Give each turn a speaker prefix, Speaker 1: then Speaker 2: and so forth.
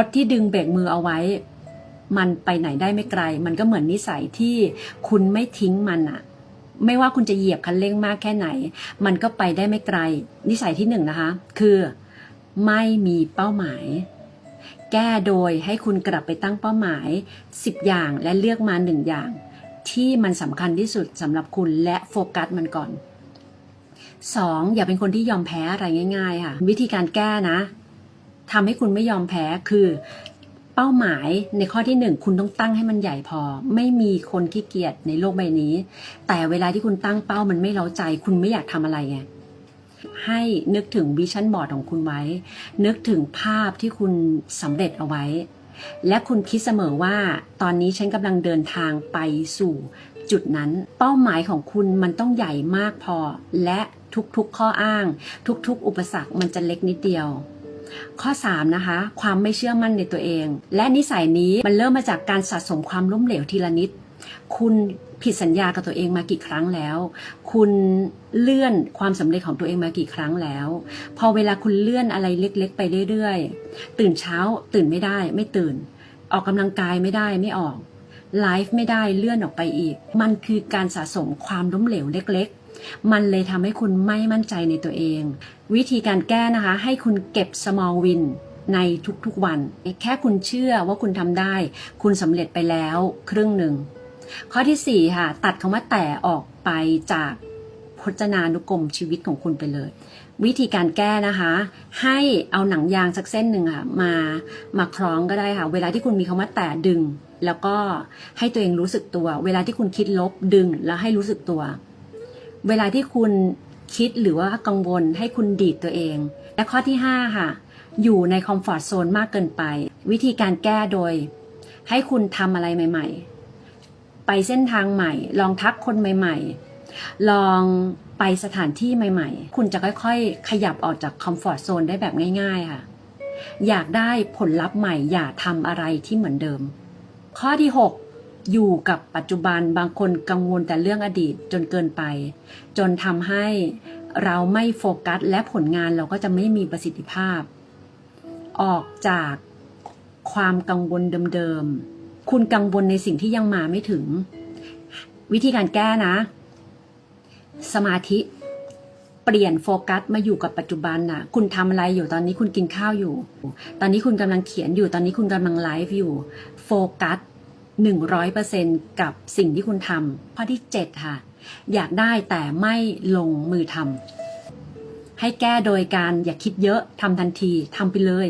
Speaker 1: รถที่ดึงเบรกมือเอาไว้ มันไปไหนได้ไม่ไกล มันก็เหมือนนิสัยที่คุณไม่ทิ้งมันอะไม่ว่าคุณจะเหยียบคันเร่งมากแค่ไหน มันก็ไปได้ไม่ไกล นิสัยที่หนึ่งนะคะ คือไม่มีเป้าหมาย แก้โดยให้คุณกลับไปตั้งเป้าหมาย 10 อย่างและเลือกมาหนึ่งอย่าง ที่มันสำคัญที่สุดสำหรับคุณและโฟกัสมันก่อน 2. อย่าเป็นคนที่ยอมแพ้อะไรง่าย ๆ ค่ะ วิธีการแก้นะ ทำให้คุณไม่ยอมแพ้คือ เป้าหมายในข้อที่หนึ่งคุณต้องตั้งให้มันใหญ่พอ ไม่มีคนขี้เกียจในโลกใบนี้ แต่เวลาที่คุณตั้งเป้ามันไม่เล้าใจ คุณไม่อยากทำอะไรไงให้นึกถึงวิชั่นบอร์ดของคุณไว้ นึกถึงภาพที่คุณสำเร็จเอาไว้ และคุณคิดเสมอว่า ตอนนี้ฉันกำลังเดินทางไปสู่จุดนั้น เป้าหมายของคุณมันต้องใหญ่มากพอ และทุกๆข้ออ้าง ทุกๆ อุปสรรคมันจะเล็กนิดเดียว ข้อ 3 นะคะ ความไม่เชื่อมั่นในตัวเอง และนิสัยนี้มันเริ่มมาจากการสะสมความล้มเหลวทีละนิด คุณผิดสัญญากับตัวเองมากี่ครั้งแล้ว คุณเลื่อนความสำเร็จของตัวเองมากี่ครั้งแล้ว พอเวลาคุณเลื่อนอะไรเล็ก ๆ ไปเรื่อยๆ ตื่นเช้าตื่นไม่ได้ ไม่ตื่น ออกกำลังกายไม่ได้ไม่ออกไลฟ์ไม่ได้เลื่อนออกไปอีก มันคือการสะสมความล้มเหลวเล็ก ๆ มันเลยทำให้คุณไม่มั่นใจในตัวเอง วิธีการแก้นะคะ ให้คุณเก็บ small win ในทุกๆวัน แค่คุณเชื่อว่าคุณทำได้ คุณสำเร็จไปแล้วครึ่งหนึ่ง ข้อที่ 4 ค่ะ ตัดคำว่าแต่ออกไปจากพจนานุกรมชีวิตของคุณไปเลย วิธีการแก้นะคะ ให้เอาหนังยางสักเส้นหนึ่งค่ะมามาคล้องก็ได้ค่ะ เวลาที่คุณมีคำว่าแต่ดึง แล้วก็ให้ตัวเองรู้สึกตัว เวลาที่คุณคิดลบดึงแล้วให้รู้สึกตัว เวลาที่คุณคิดหรือว่ากังวลให้คุณดีดตัวเอง และข้อที่ 5 ค่ะ อยู่ในคอมฟอร์ทโซนมากเกินไป วิธีการแก้โดย ให้คุณทำอะไรใหม่ ๆ ไปเส้นทางใหม่ ลองทักคนใหม่ ๆ ลองไปสถานที่ใหม่ ๆ คุณจะค่อยๆ ขยับออกจากคอมฟอร์ทโซนได้แบบง่าย ๆ ค่ะ อยากได้ผลลัพธ์ใหม่ อย่าทำอะไรที่เหมือนเดิม ข้อที่ 6 อยู่กับปัจจุบันบางคนกังวลแต่เรื่องอดีตจนเกินไป จนทำให้เราไม่โฟกัสและผลงานเราก็จะไม่มีประสิทธิภาพ ออกจากความกังวลเดิมๆ คุณกังวลในสิ่งที่ยังมาไม่ถึง วิธีการแก้นะ สมาธิเปลี่ยนโฟกัสมาอยู่กับปัจจุบันน่ะ คุณทำอะไรอยู่ตอนนี้คุณกินข้าวอยู่ ตอนนี้คุณกำลังเขียนอยู่ตอนนี้คุณกำลังไลฟ์อยู่ โฟกัส หนึ่งร้อยเปอร์เซ็นกับสิ่งที่คุณทำข้อที่เจ็ดค่ะ อยากได้แต่ไม่ลงมือทำให้แก้โดยการอย่าคิดเยอะทำทันทีทำไปเลย